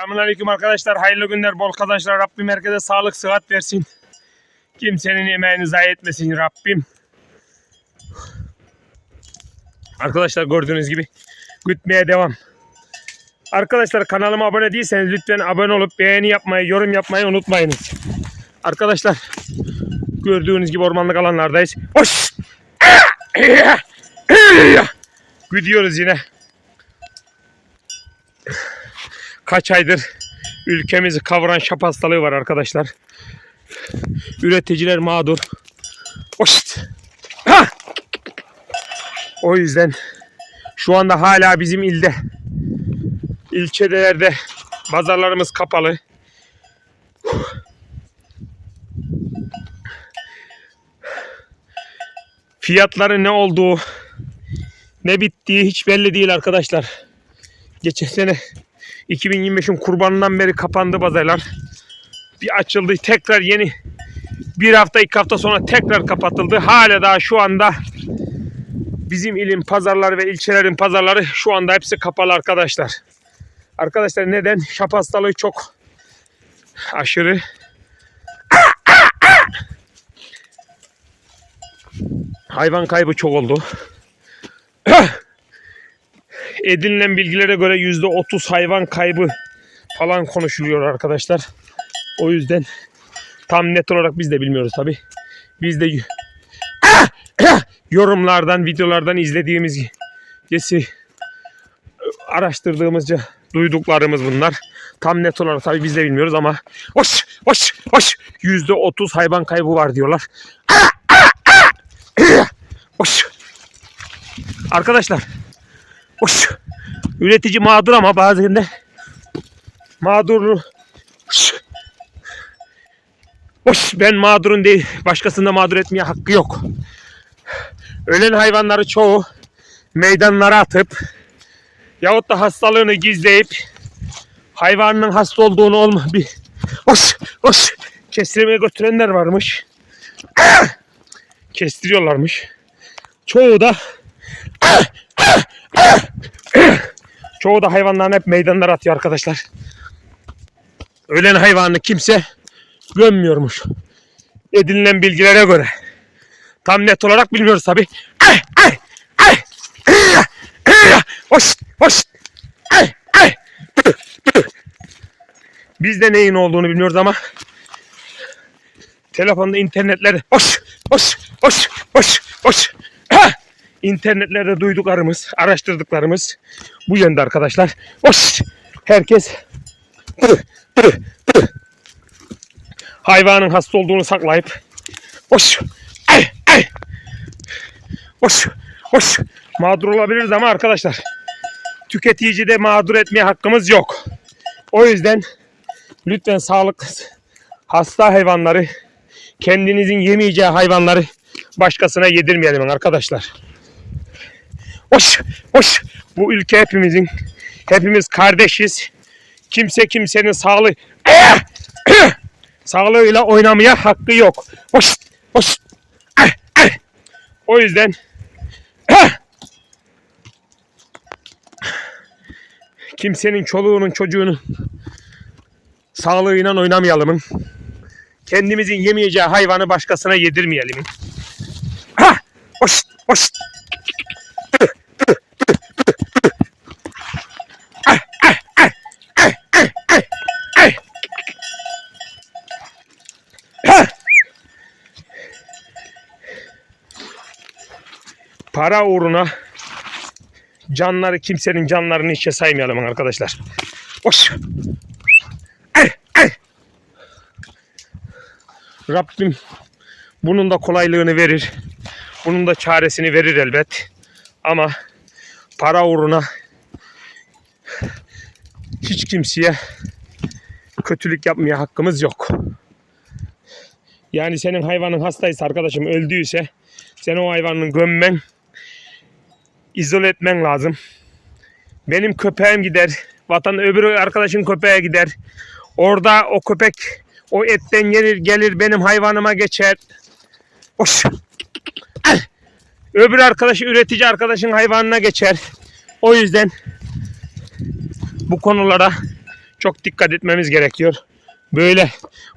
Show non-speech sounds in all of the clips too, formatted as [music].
Selamünaleyküm arkadaşlar. Hayırlı günler, bol kazançlar. Rabbim herkese sağlık, sıhhat versin. Kimsenin emeğini zayi etmesin Rabbim. Arkadaşlar gördüğünüz gibi gütmeye devam. Arkadaşlar kanalıma abone değilseniz lütfen abone olup beğeni yapmayı, yorum yapmayı unutmayınız. Arkadaşlar gördüğünüz gibi ormanlık alanlardayız. Hoş! Gidiyoruz yine. Kaç aydır ülkemizi kavuran şap hastalığı var arkadaşlar. Üreticiler mağdur. Hoş! Ha! O yüzden şu anda hala bizim ilde ilçelerde pazarlarımız kapalı. Fiyatları ne olduğu ne bittiği hiç belli değil arkadaşlar. Geçen sene 2025'in kurbanından beri kapandı pazarlar. Bir açıldı tekrar yeni bir hafta iki hafta sonra tekrar kapatıldı. Hala daha şu anda bizim ilin pazarları ve ilçelerin pazarları şu anda hepsi kapalı arkadaşlar. Arkadaşlar neden? Şap hastalığı çok aşırı. Hayvan kaybı çok oldu. Edinilen bilgilere göre yüzde otuz hayvan kaybı falan konuşuluyor arkadaşlar. O yüzden tam net olarak biz de bilmiyoruz tabi. Biz de yorumlardan, videolardan izlediğimiz gesi araştırdığımızca duyduklarımız bunlar. Tam net olarak tabi biz de bilmiyoruz ama hoş hoş hoş yüzde otuz hayvan kaybı var diyorlar. [laughs] Hoş. Arkadaşlar Üretici mağdur ama bazen de mağdurlu. Hoş ben mağdurun değil başkasını da mağdur etmeye hakkı yok. Ölen hayvanları çoğu meydanlara atıp yahut da hastalığını gizleyip hayvanın hasta olduğunu olma bir hoş hoş kestirmeye götürenler varmış. Kestiriyorlarmış. Çoğu da [coughs] çoğu da hayvanlarını hep meydanlara atıyor arkadaşlar. Ölen hayvanı kimse gömmüyormuş. Edinilen bilgilere göre. Tam net olarak bilmiyoruz tabi. Biz de neyin olduğunu bilmiyoruz ama telefonda internetleri hoş, hoş, hoş, hoş, hoş. İnternetlerde duyduklarımız, araştırdıklarımız bu yönde arkadaşlar. Hoş. Herkes hayvanın hasta olduğunu saklayıp hoş, ay, ay. hoş, hoş. Mağdur olabiliriz ama arkadaşlar tüketici de mağdur etmeye hakkımız yok. O yüzden lütfen sağlıklı hasta hayvanları kendinizin yemeyeceği hayvanları başkasına yedirmeyelim arkadaşlar. Hoş, hoş. Bu ülke hepimizin. Hepimiz kardeşiz. Kimse kimsenin sağlığı [coughs] sağlığıyla oynamaya hakkı yok. Hoş, hoş. O yüzden kimsenin çoluğunun çocuğunun sağlığıyla oynamayalım. Kendimizin yemeyeceği hayvanı başkasına yedirmeyelim. Ha! Hoş, hoş. Para uğruna canları kimsenin canlarını hiçe saymayalım arkadaşlar. Hoş. Ay, ay. Rabbim bunun da kolaylığını verir. Bunun da çaresini verir elbet. Ama para uğruna hiç kimseye kötülük yapmaya hakkımız yok. Yani senin hayvanın hastaysa arkadaşım öldüyse sen o hayvanın gömmen izole etmen lazım. Benim köpeğim gider. Vatan öbür arkadaşın köpeğe gider. Orada o köpek o etten gelir gelir benim hayvanıma geçer. Hoş. Öbür arkadaşı üretici arkadaşın hayvanına geçer. O yüzden bu konulara çok dikkat etmemiz gerekiyor. Böyle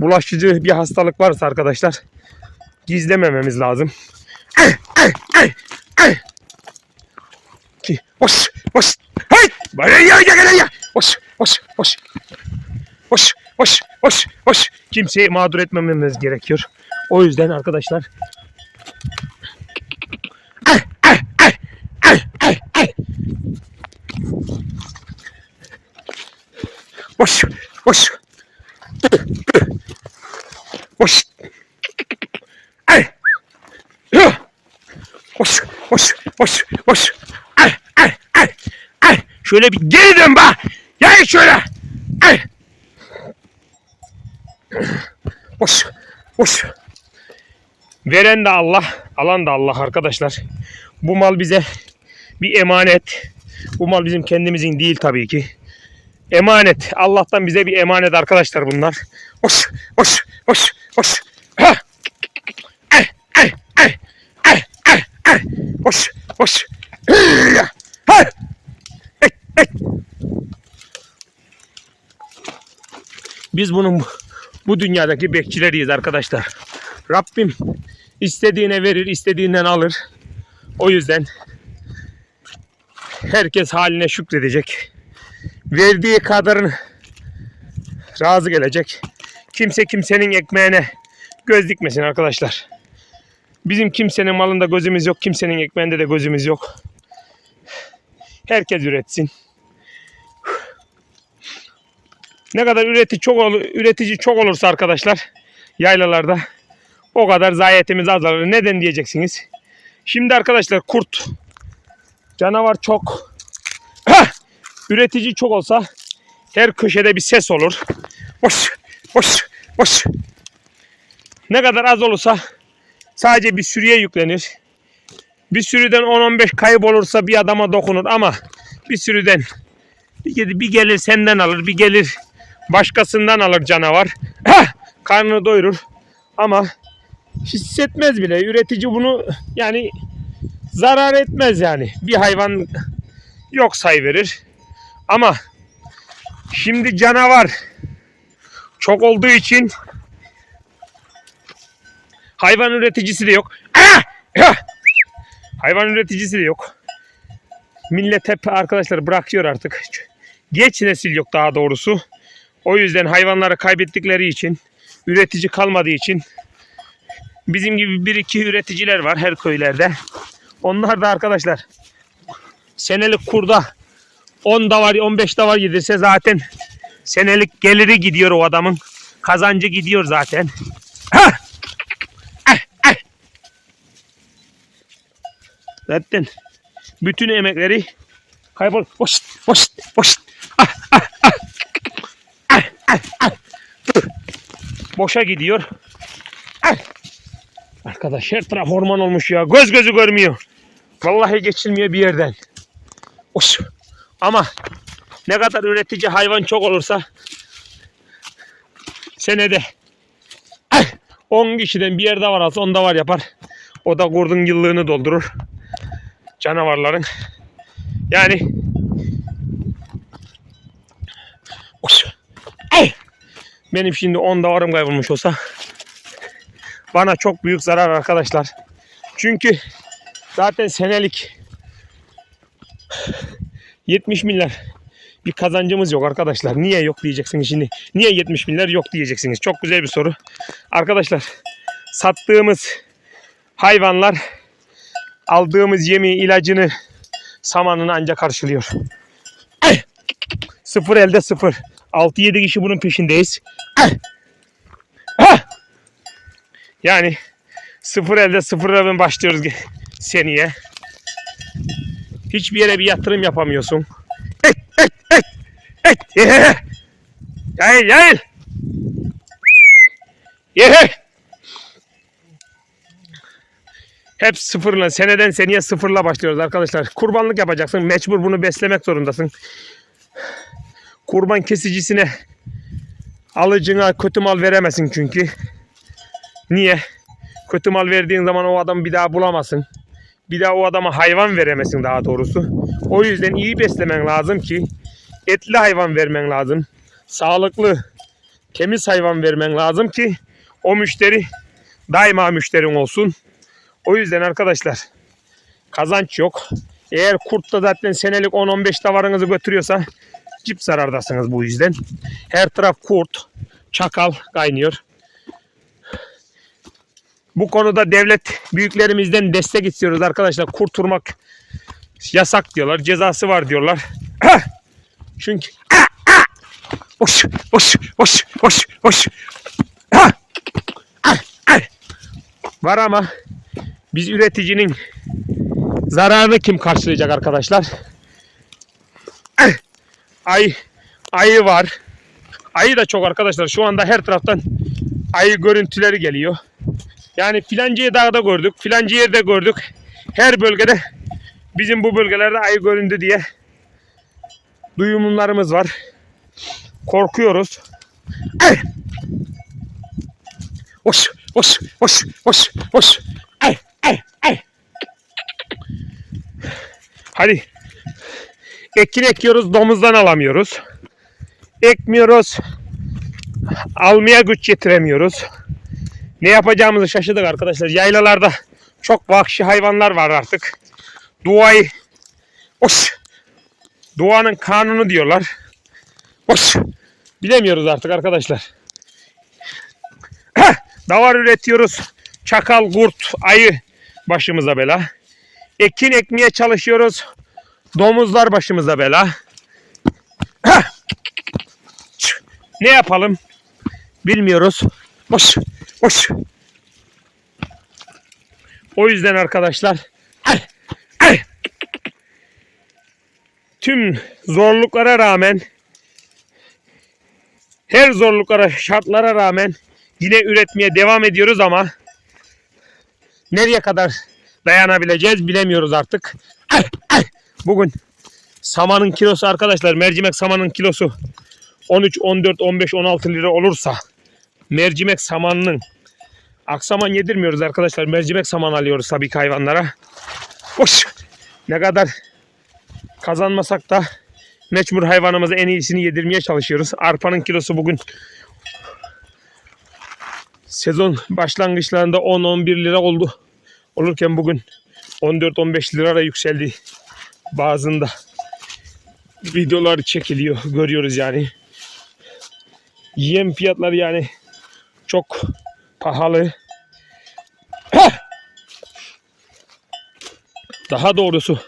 bulaşıcı bir hastalık varsa arkadaşlar gizlemememiz lazım. Ki, hoş, hoş, hey, bana ya ya ya ya, hoş, hoş, hoş, hoş, hoş, hoş, hoş. Kimseyi mağdur etmememiz gerekiyor. O yüzden arkadaşlar Hoş, hoş. Hoş. Ay. Yuh. Hoş, hoş, hoş, hoş. Ay, ay, ay, ay. Şöyle bir geri dön be. Gel şöyle. Ay. Hoş, hoş. Veren de Allah, alan da Allah arkadaşlar. Bu mal bize bir emanet. Bu mal bizim kendimizin değil tabii ki. Emanet. Allah'tan bize bir emanet arkadaşlar bunlar. Hoş, hoş, hoş, hoş. Ha. Ay, ay, ay, ay, ay, ay. Hoş, hoş. Ha. Hey, hey. Biz bunun bu- dünyadaki bekçileriyiz arkadaşlar. Rabbim istediğine verir, istediğinden alır. O yüzden herkes haline şükredecek verdiği kadarın razı gelecek. Kimse kimsenin ekmeğine göz dikmesin arkadaşlar. Bizim kimsenin malında gözümüz yok, kimsenin ekmeğinde de gözümüz yok. Herkes üretsin. Ne kadar üretici çok olur, üretici çok olursa arkadaşlar yaylalarda o kadar zayiatimiz azalır. Neden diyeceksiniz? Şimdi arkadaşlar kurt canavar çok. Üretici çok olsa her köşede bir ses olur. Boş, boş, boş. Ne kadar az olursa sadece bir sürüye yüklenir. Bir sürüden 10-15 kayıp olursa bir adama dokunur ama bir sürüden bir gelir senden alır, bir gelir başkasından alır canavar. Hah! Karnını doyurur ama hissetmez bile. Üretici bunu yani zarar etmez yani. Bir hayvan yok sayıverir. Ama şimdi canavar çok olduğu için hayvan üreticisi de yok. Ah! Ah! Hayvan üreticisi de yok. Millet hep arkadaşlar bırakıyor artık. Geç nesil yok daha doğrusu. O yüzden hayvanları kaybettikleri için, üretici kalmadığı için bizim gibi bir iki üreticiler var her köylerde. Onlar da arkadaşlar senelik kurda 10 da var 15 da var yedirse zaten senelik geliri gidiyor o adamın. Kazancı gidiyor zaten. Ha! Ah, ah! Zaten bütün emekleri kaybol. Boş, boş, boş. Boşa gidiyor. Ah. Arkadaş her taraf orman olmuş ya. Göz gözü görmüyor. Vallahi geçilmiyor bir yerden. Oş. Ama ne kadar üretici hayvan çok olursa senede eh, 10 kişiden bir yerde var alsa onda var yapar. O da kurdun yıllığını doldurur. Canavarların. Yani Oş. Eh, benim şimdi 10 davarım kaybolmuş olsa bana çok büyük zarar arkadaşlar. Çünkü zaten senelik 70 milyar bir kazancımız yok arkadaşlar. Niye yok diyeceksiniz şimdi. Niye 70 milyar yok diyeceksiniz. Çok güzel bir soru. Arkadaşlar sattığımız hayvanlar aldığımız yemi, ilacını, samanını ancak karşılıyor. Sıfır elde sıfır. 6-7 kişi bunun peşindeyiz. Yani sıfır elde sıfırla başlıyoruz ge- seneye. Hiçbir yere bir yatırım yapamıyorsun. Yayıl, yayıl. Ye. Hep sıfırla, seneden seneye sıfırla başlıyoruz arkadaşlar. Kurbanlık yapacaksın. Mecbur bunu beslemek zorundasın. Kurban kesicisine alıcına kötü mal veremezsin çünkü. Niye? Kötü mal verdiğin zaman o adamı bir daha bulamazsın bir daha o adama hayvan veremesin daha doğrusu. O yüzden iyi beslemen lazım ki etli hayvan vermen lazım. sağlıklı, temiz hayvan vermen lazım ki o müşteri daima müşterin olsun. O yüzden arkadaşlar kazanç yok. Eğer kurt da zaten senelik 10-15 tavarınızı götürüyorsa cip zarardasınız bu yüzden. Her taraf kurt, çakal kaynıyor. Bu konuda devlet büyüklerimizden destek istiyoruz arkadaşlar. Kurtulmak yasak diyorlar. Cezası var diyorlar. [clears throat] Çünkü Hoş, hoş, hoş, hoş, hoş. Var ama biz üreticinin zararını kim karşılayacak arkadaşlar? [clears throat] Ay, ayı var. Ayı da çok arkadaşlar. Şu anda her taraftan ayı görüntüleri geliyor. Yani filancayı dağda gördük, filancı yerde gördük. Her bölgede bizim bu bölgelerde ayı göründü diye duyumlarımız var. Korkuyoruz. Ay! Hoş, hoş, hoş, hoş, hoş. Ay, ay, ay. Hadi. Ekin ekiyoruz, domuzdan alamıyoruz. Ekmiyoruz. Almaya güç yetiremiyoruz. Ne yapacağımızı şaşırdık arkadaşlar. Yaylalarda çok vahşi hayvanlar var artık. Duayı Hoş. Doğanın kanunu diyorlar. Hoş. Bilemiyoruz artık arkadaşlar. [clears throat] Davar üretiyoruz. Çakal, kurt, ayı başımıza bela. Ekin ekmeye çalışıyoruz. Domuzlar başımıza bela. [coughs] Ne yapalım? Bilmiyoruz. Hoş. Hoş. O yüzden arkadaşlar tüm zorluklara rağmen her zorluklara, şartlara rağmen yine üretmeye devam ediyoruz ama nereye kadar dayanabileceğiz bilemiyoruz artık. Ay, ay. Bugün samanın kilosu arkadaşlar mercimek samanın kilosu 13, 14, 15, 16 lira olursa mercimek samanının aksaman yedirmiyoruz arkadaşlar. Mercimek saman alıyoruz tabii ki hayvanlara. Hoş. Ne kadar kazanmasak da mecbur hayvanımıza en iyisini yedirmeye çalışıyoruz. Arpanın kilosu bugün sezon başlangıçlarında 10-11 lira oldu. Olurken bugün 14-15 liraya yükseldi. Bazında videolar çekiliyor. Görüyoruz yani. Yem fiyatları yani çok pahalı. Daha doğrusu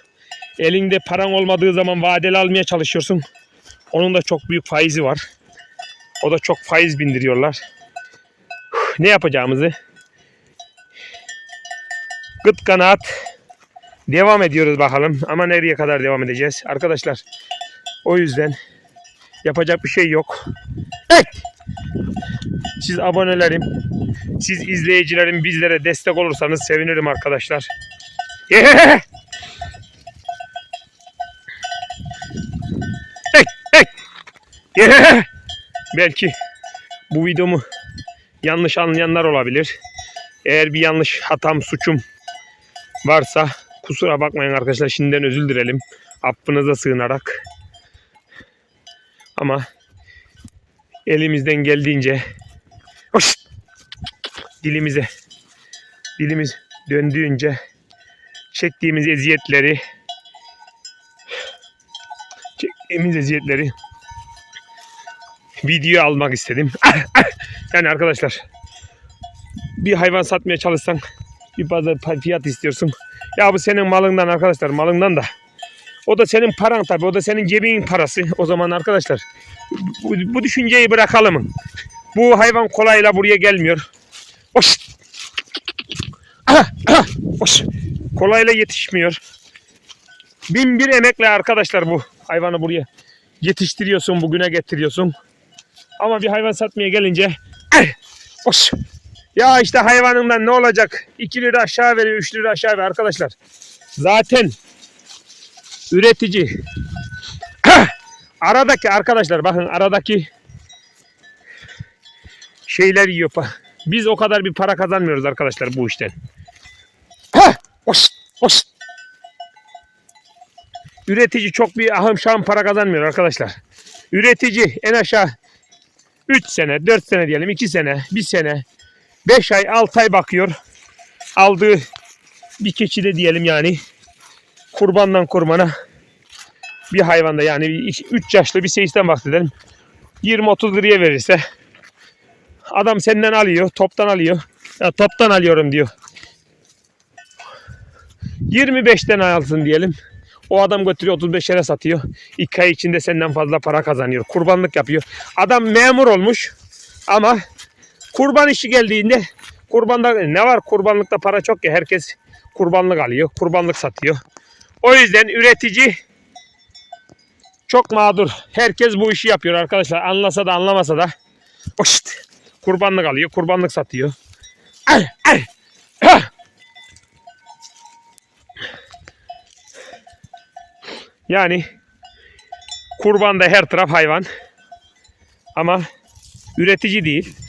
elinde paran olmadığı zaman vadeli almaya çalışıyorsun. Onun da çok büyük faizi var. O da çok faiz bindiriyorlar. Ne yapacağımızı gıt kanaat devam ediyoruz bakalım. Ama nereye kadar devam edeceğiz? Arkadaşlar o yüzden yapacak bir şey yok. Evet. Siz abonelerim, siz izleyicilerim bizlere destek olursanız sevinirim arkadaşlar. [laughs] Belki bu videomu yanlış anlayanlar olabilir. Eğer bir yanlış hatam, suçum varsa kusura bakmayın arkadaşlar. Şimdiden özür dilerim. Affınıza sığınarak. Ama elimizden geldiğince hoş, dilimize dilimiz döndüğünce çektiğimiz eziyetleri çektiğimiz eziyetleri video almak istedim. [laughs] yani arkadaşlar bir hayvan satmaya çalışsan bir pazar fiyat istiyorsun. Ya bu senin malından arkadaşlar malından da. O da senin paran tabii. O da senin cebinin parası. O zaman arkadaşlar bu, bu düşünceyi bırakalım. Bu hayvan kolayla buraya gelmiyor. Hoş. [coughs] Hoş. Kolayla yetişmiyor. Bin bir emekle arkadaşlar bu hayvanı buraya yetiştiriyorsun, bugüne getiriyorsun. Ama bir hayvan satmaya gelince eh, hoş. Ya işte hayvanından ne olacak? 2 lira aşağı veriyor, 3 lira aşağı veriyor arkadaşlar. Zaten üretici [clears throat] aradaki arkadaşlar bakın aradaki şeyler yiyor. Biz o kadar bir para kazanmıyoruz arkadaşlar bu işten. Üretici çok bir ahım şahım para kazanmıyor arkadaşlar. Üretici en aşağı 3 sene, 4 sene diyelim, 2 sene, 1 sene, 5 ay, 6 ay bakıyor. Aldığı bir keçi de diyelim yani kurbandan kurmana bir hayvanda yani 3 yaşlı bir seyisten bahsedelim. 20-30 liraya verirse adam senden alıyor, toptan alıyor. Ya toptan alıyorum diyor. 25'ten alsın diyelim. O adam götürüyor 35 lira satıyor. 2 ay içinde senden fazla para kazanıyor. Kurbanlık yapıyor. Adam memur olmuş ama kurban işi geldiğinde kurbanda ne var kurbanlıkta para çok ya herkes kurbanlık alıyor. Kurbanlık satıyor. O yüzden üretici çok mağdur. Herkes bu işi yapıyor arkadaşlar. Anlasa da anlamasa da. Oşt, kurbanlık alıyor. Kurbanlık satıyor. Ay, ah! Yani kurbanda her taraf hayvan. Ama üretici değil.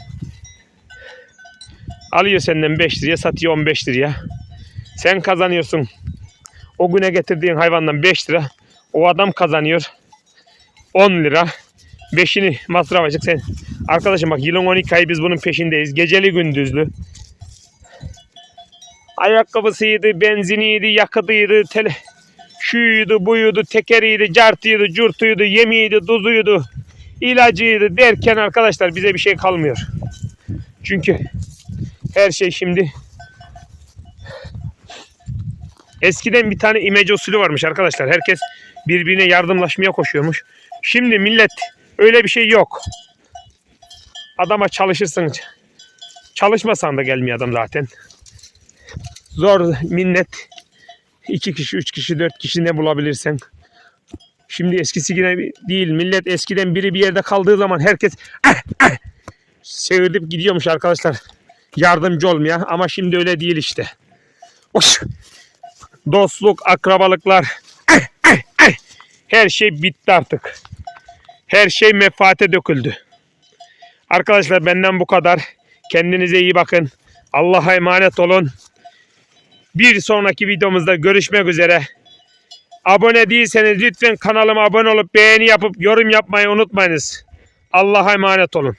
Alıyor senden 5 liraya satıyor 15 liraya. Sen kazanıyorsun. O güne getirdiğin hayvandan 5 lira. O adam kazanıyor 10 lira. 5'ini masraf açık sen. Arkadaşım bak yılın 12 ayı biz bunun peşindeyiz. Geceli gündüzlü. Ayakkabısıydı, benziniydi, yakıtıydı, tele, şuydu, buydu, tekeriydi, cartıydı, curtuydu, yemiydi, tuzuydu, ilacıydı derken arkadaşlar bize bir şey kalmıyor. Çünkü her şey şimdi eskiden bir tane imece usulü varmış arkadaşlar. Herkes birbirine yardımlaşmaya koşuyormuş. Şimdi millet öyle bir şey yok. Adama çalışırsın. Çalışmasan da gelmiyor adam zaten. Zor minnet. İki kişi, üç kişi, dört kişi ne bulabilirsen. Şimdi eskisi gibi değil. Millet eskiden biri bir yerde kaldığı zaman herkes ah, ah, sevilip gidiyormuş arkadaşlar. Yardımcı olmaya ama şimdi öyle değil işte. Oş. Dostluk, akrabalıklar ah, ah, ah. her şey bitti artık. Her şey menfaate döküldü. Arkadaşlar benden bu kadar. Kendinize iyi bakın. Allah'a emanet olun. Bir sonraki videomuzda görüşmek üzere. Abone değilseniz lütfen kanalıma abone olup beğeni yapıp yorum yapmayı unutmayınız. Allah'a emanet olun.